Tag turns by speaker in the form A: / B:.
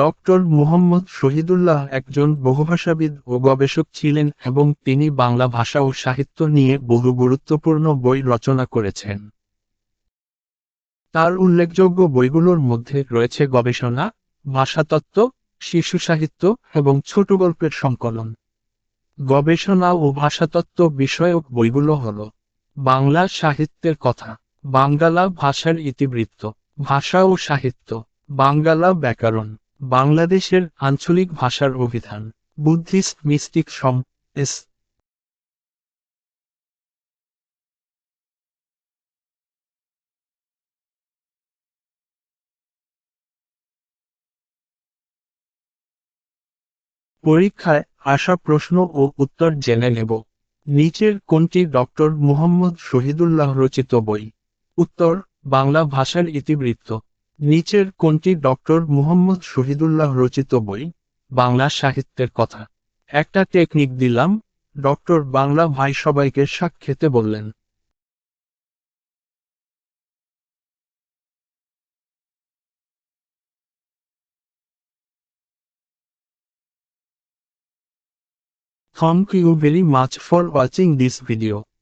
A: Doctor Muhammad Shahidullah একজন বহুভাষাবিদ ও গবেষক ছিলেন এবং তিনি বাংলা ভাষা ও সাহিত্য নিয়ে বহু গুরুত্বপূর্ণ বই রচনা করেছেন তার উল্লেখযোগ্য বইগুলোর মধ্যে রয়েছে গবেষণা ভাষাতত্ত্ব শিশু সাহিত্য এবং ছোট গল্পের সংকলন গবেষণা ও ভাষাতত্ত্ব বিষয়ক বইগুলো হল বাংলা সাহিত্যের কথা বাঙ্গালা ভাষার ইতিবৃত্ত ভাষা ও সাহিত্য
B: বাঙ্গালা ব্যাকরণ বাংলাদেশের আঞ্চলিক ভাষার অভিধান বুদ্ধিস্ট
C: মিস্টিক সম এস পরীক্ষায় আসা
B: প্রশ্ন ও উত্তর জেনে নেব নিচের কোনটি ডক্টর মুহম্মদ শহীদুল্লাহ
A: রচিত বই উত্তর বাংলা ভাষার ইতিবৃত্ত নিচের কোনটি ডক্টর মুহম্মদ শহীদুল্লাহ রচিত বই বাংলা সাহিত্যের কথা একটা
C: টেকনিক দিলাম ডক্টর বাংলা ভাই সবাইকে সাক্ষেতে বললেন Thank you very much for watching this video.